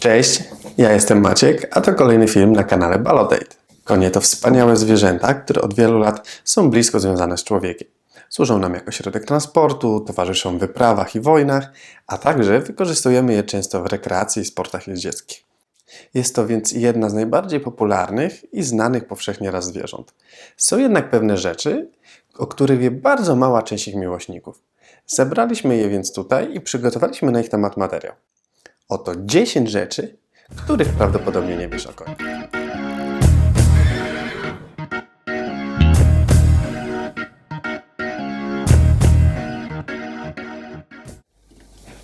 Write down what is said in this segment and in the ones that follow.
Cześć, ja jestem Maciek, a to kolejny film na kanale Balodate. Konie to wspaniałe zwierzęta, które od wielu lat są blisko związane z człowiekiem. Służą nam jako środek transportu, towarzyszą w wyprawach i wojnach, a także wykorzystujemy je często w rekreacji i sportach jeździeckich. Jest to więc jedna z najbardziej popularnych i znanych powszechnie raz zwierząt. Są jednak pewne rzeczy, o których wie bardzo mała część ich miłośników. Zebraliśmy je więc tutaj i przygotowaliśmy na ich temat materiał. Oto 10 rzeczy, których prawdopodobnie nie wiesz o koniu.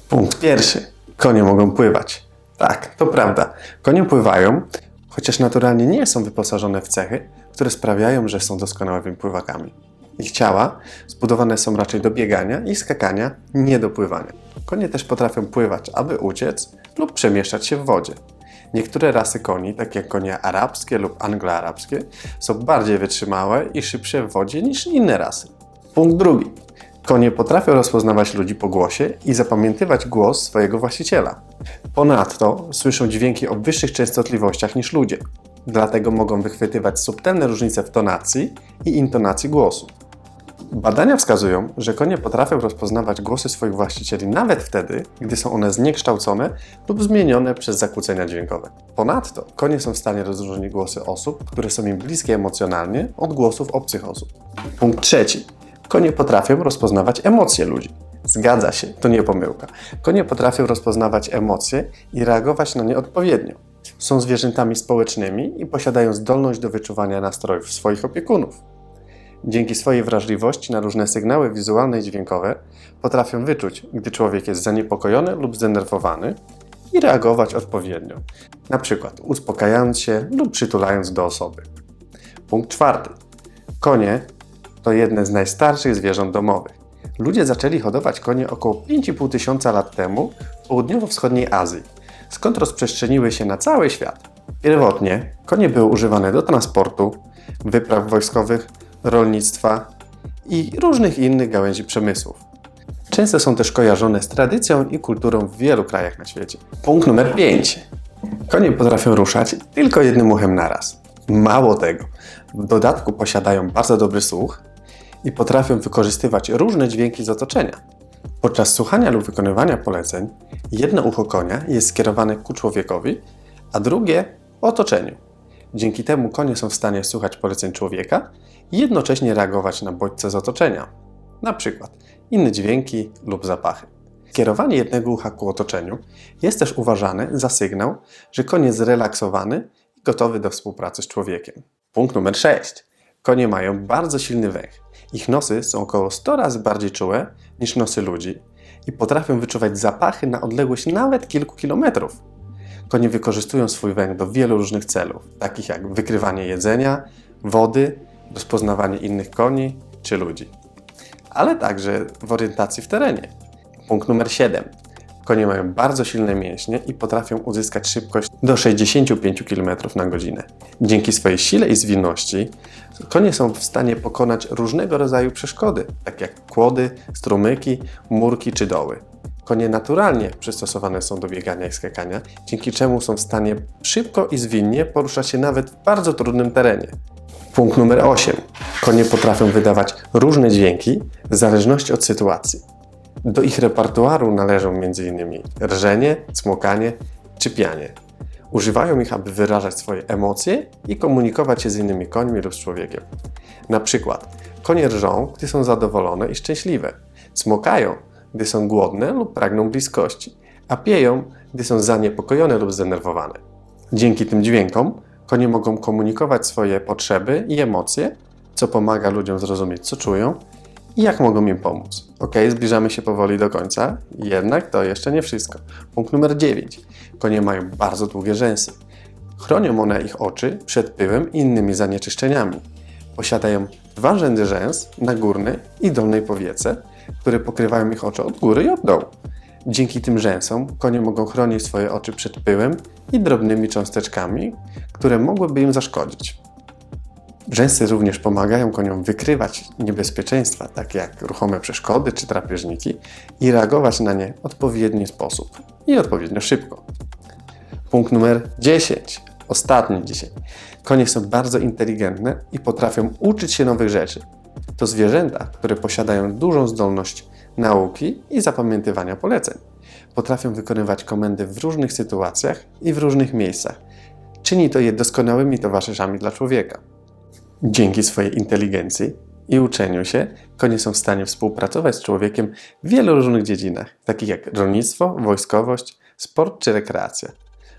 Punkt pierwszy. Konie mogą pływać. Tak, to prawda. Konie pływają, chociaż naturalnie nie są wyposażone w cechy, które sprawiają, że są doskonałymi pływakami. Ich ciała zbudowane są raczej do biegania i skakania, nie do pływania. Konie też potrafią pływać, aby uciec lub przemieszczać się w wodzie. Niektóre rasy koni, takie jak konie arabskie lub angloarabskie, są bardziej wytrzymałe i szybsze w wodzie niż inne rasy. Punkt drugi. Konie potrafią rozpoznawać ludzi po głosie i zapamiętywać głos swojego właściciela. Ponadto słyszą dźwięki o wyższych częstotliwościach niż ludzie. Dlatego mogą wychwytywać subtelne różnice w tonacji i intonacji głosu. Badania wskazują, że konie potrafią rozpoznawać głosy swoich właścicieli nawet wtedy, gdy są one zniekształcone lub zmienione przez zakłócenia dźwiękowe. Ponadto konie są w stanie rozróżnić głosy osób, które są im bliskie emocjonalnie, od głosów obcych osób. Punkt trzeci. Konie potrafią rozpoznawać emocje ludzi. Zgadza się, to nie pomyłka. Konie potrafią rozpoznawać emocje i reagować na nie odpowiednio. Są zwierzętami społecznymi i posiadają zdolność do wyczuwania nastrojów swoich opiekunów. Dzięki swojej wrażliwości na różne sygnały wizualne i dźwiękowe potrafią wyczuć, gdy człowiek jest zaniepokojony lub zdenerwowany i reagować odpowiednio, na przykład uspokajając się lub przytulając do osoby. Punkt czwarty. Konie to jedne z najstarszych zwierząt domowych. Ludzie zaczęli hodować konie około 5,5 tysiąca lat temu w południowo-wschodniej Azji, skąd rozprzestrzeniły się na cały świat. Pierwotnie konie były używane do transportu, wypraw wojskowych, rolnictwa i różnych innych gałęzi przemysłów. Często są też kojarzone z tradycją i kulturą w wielu krajach na świecie. Punkt numer 5. Konie potrafią ruszać tylko jednym uchem naraz. Mało tego, w dodatku posiadają bardzo dobry słuch i potrafią wykorzystywać różne dźwięki z otoczenia. Podczas słuchania lub wykonywania poleceń, jedno ucho konia jest skierowane ku człowiekowi, a drugie otoczeniu. Dzięki temu konie są w stanie słuchać poleceń człowieka i jednocześnie reagować na bodźce z otoczenia, na przykład inne dźwięki lub zapachy. Kierowanie jednego ucha ku otoczeniu jest też uważane za sygnał, że koń jest zrelaksowany i gotowy do współpracy z człowiekiem. Punkt numer 6. Konie mają bardzo silny węch. Ich nosy są około 100 razy bardziej czułe niż nosy ludzi i potrafią wyczuwać zapachy na odległość nawet kilku kilometrów. Konie wykorzystują swój węch do wielu różnych celów, takich jak wykrywanie jedzenia, wody, rozpoznawanie innych koni czy ludzi, ale także w orientacji w terenie. Punkt numer 7. Konie mają bardzo silne mięśnie i potrafią uzyskać szybkość do 65 km na godzinę. Dzięki swojej sile i zwinności konie są w stanie pokonać różnego rodzaju przeszkody, takie jak kłody, strumyki, murki czy doły. Konie naturalnie przystosowane są do biegania i skakania, dzięki czemu są w stanie szybko i zwinnie poruszać się nawet w bardzo trudnym terenie. Punkt numer 8. Konie potrafią wydawać różne dźwięki w zależności od sytuacji. Do ich repertuaru należą m.in. rżenie, cmokanie czy pianie. Używają ich, aby wyrażać swoje emocje i komunikować się z innymi końmi lub z człowiekiem. Na przykład, konie rżą, gdy są zadowolone i szczęśliwe, cmokają, gdy są głodne lub pragną bliskości, a pieją, gdy są zaniepokojone lub zdenerwowane. Dzięki tym dźwiękom konie mogą komunikować swoje potrzeby i emocje, co pomaga ludziom zrozumieć, co czują i jak mogą im pomóc. Ok, zbliżamy się powoli do końca, jednak to jeszcze nie wszystko. Punkt numer 9. Konie mają bardzo długie rzęsy. Chronią one ich oczy przed pyłem i innymi zanieczyszczeniami. Posiadają dwa rzędy rzęs na górnej i dolnej powiece, które pokrywają ich oczy od góry i od dołu. Dzięki tym rzęsom konie mogą chronić swoje oczy przed pyłem i drobnymi cząsteczkami, które mogłyby im zaszkodzić. Rzęsy również pomagają koniom wykrywać niebezpieczeństwa, takie jak ruchome przeszkody czy drapieżniki, i reagować na nie w odpowiedni sposób i odpowiednio szybko. Punkt numer 10. Ostatni dzisiaj. Konie są bardzo inteligentne i potrafią uczyć się nowych rzeczy. To zwierzęta, które posiadają dużą zdolność nauki i zapamiętywania poleceń. Potrafią wykonywać komendy w różnych sytuacjach i w różnych miejscach. Czyni to je doskonałymi towarzyszami dla człowieka. Dzięki swojej inteligencji i uczeniu się, konie są w stanie współpracować z człowiekiem w wielu różnych dziedzinach, takich jak rolnictwo, wojskowość, sport czy rekreacja.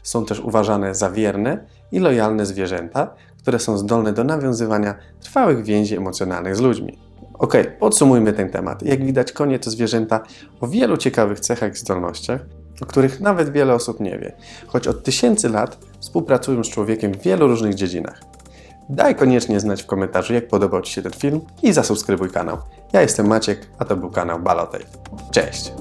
Są też uważane za wierne i lojalne zwierzęta, które są zdolne do nawiązywania trwałych więzi emocjonalnych z ludźmi. Ok, podsumujmy ten temat. Jak widać, konie to zwierzęta o wielu ciekawych cechach i zdolnościach, o których nawet wiele osób nie wie, choć od tysięcy lat współpracują z człowiekiem w wielu różnych dziedzinach. Daj koniecznie znać w komentarzu, jak podobał Ci się ten film i zasubskrybuj kanał. Ja jestem Maciek, a to był kanał Balotej. Cześć!